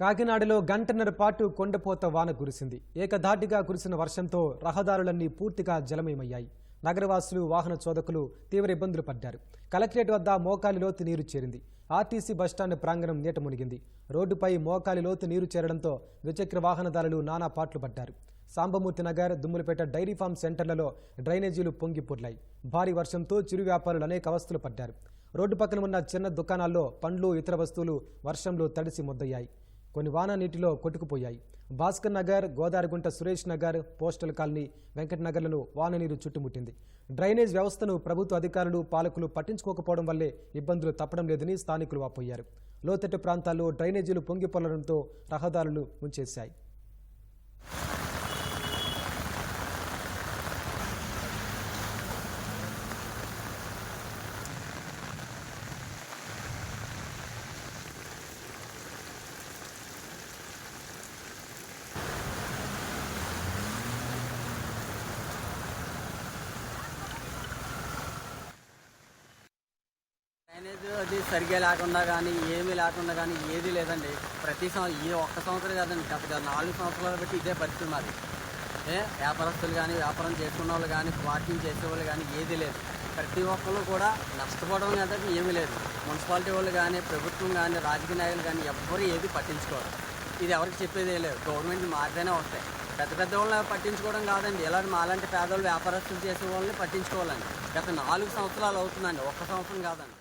కాకినాడలో గంటన్నర పాటు కొండపోత వాన కురిసింది. ఏకధాటిగా కురిసిన వర్షంతో రహదారులన్నీ పూర్తిగా జలమయమయ్యాయి. నగరవాసులు వాహన చోదకులు తీవ్ర ఇబ్బందులు పడ్డారు. కలెక్టరేట్ వద్ద మోకాలి లోతు నీరు చేరింది. ఆర్టీసీ బస్టాండ్ ప్రాంగణం నీట మునిగింది. రోడ్డుపై మోకాలి లోతు నీరు చేరడంతో ద్విచక్ర వాహనదారులు నానా పాట్లు పడ్డారు. సాంబమూర్తి నగర్ దుమ్ములపేట డైరీ ఫామ్ సెంటర్లలో డ్రైనేజీలు పొంగి పొర్లాయి. భారీ వర్షంతో చిరు వ్యాపారులు అనేక అవస్థలు పడ్డారు. రోడ్డు పక్కన ఉన్న చిన్న దుకాణాల్లో పండ్లు ఇతర వస్తువులు వర్షంలో తడిసి ముద్దయ్యాయి. కొన్ని వాన నీటిలో కొట్టుకుపోయాయి. భాస్కర్ నగర్ గోదావరిగుంట సురేష్ నగర్ పోస్టల్ కాలనీ వెంకటనగర్లను వాన నీరు చుట్టుముట్టింది. డ్రైనేజ్ వ్యవస్థను ప్రభుత్వ అధికారులు పాలకులు పట్టించుకోకపోవడం వల్లే ఇబ్బందులు తప్పడం లేదని స్థానికులు వాపోయారు. లోతట్టు ప్రాంతాల్లో డ్రైనేజీలు పొంగిపొల్లడంతో రహదారులు ముంచేశాయి. డ్రైనేజ్ అది సరిగ్గా లేకుండా కానీ ఏమీ లేకుండా కానీ ఏది లేదండి. ప్రతి సంవత్సరం ఈ ఒక్క సంవత్సరం కాదండి గత నాలుగు సంవత్సరాలు బట్టి ఇదే పరిస్థితి మాది. ఏ వ్యాపారస్తులు కానీ వ్యాపారం చేసుకున్న వాళ్ళు కానీ వాకింగ్ చేసేవాళ్ళు కానీ ఏది లేదు. ప్రతి ఒక్కళ్ళు కూడా నష్టపోవడం అంటే ఏమీ లేదు. మున్సిపాలిటీ వాళ్ళు కానీ ప్రభుత్వం కానీ రాజకీయ నాయకులు కానీ ఎవ్వరు ఏది పట్టించుకోరు. ఇది ఎవరికి చెప్పేది లేదు. గవర్నమెంట్ మారితేనే వస్తాయి. పెద్ద పెద్ద వాళ్ళని పట్టించుకోవడం కాదండి. ఇలాంటి మాలాంటి పేదవాళ్ళు వ్యాపారస్తులు చేసే వాళ్ళని పట్టించుకోవాలండి. గత నాలుగు సంవత్సరాలు అవుతుందండి. ఒక్క సంవత్సరం కాదండి.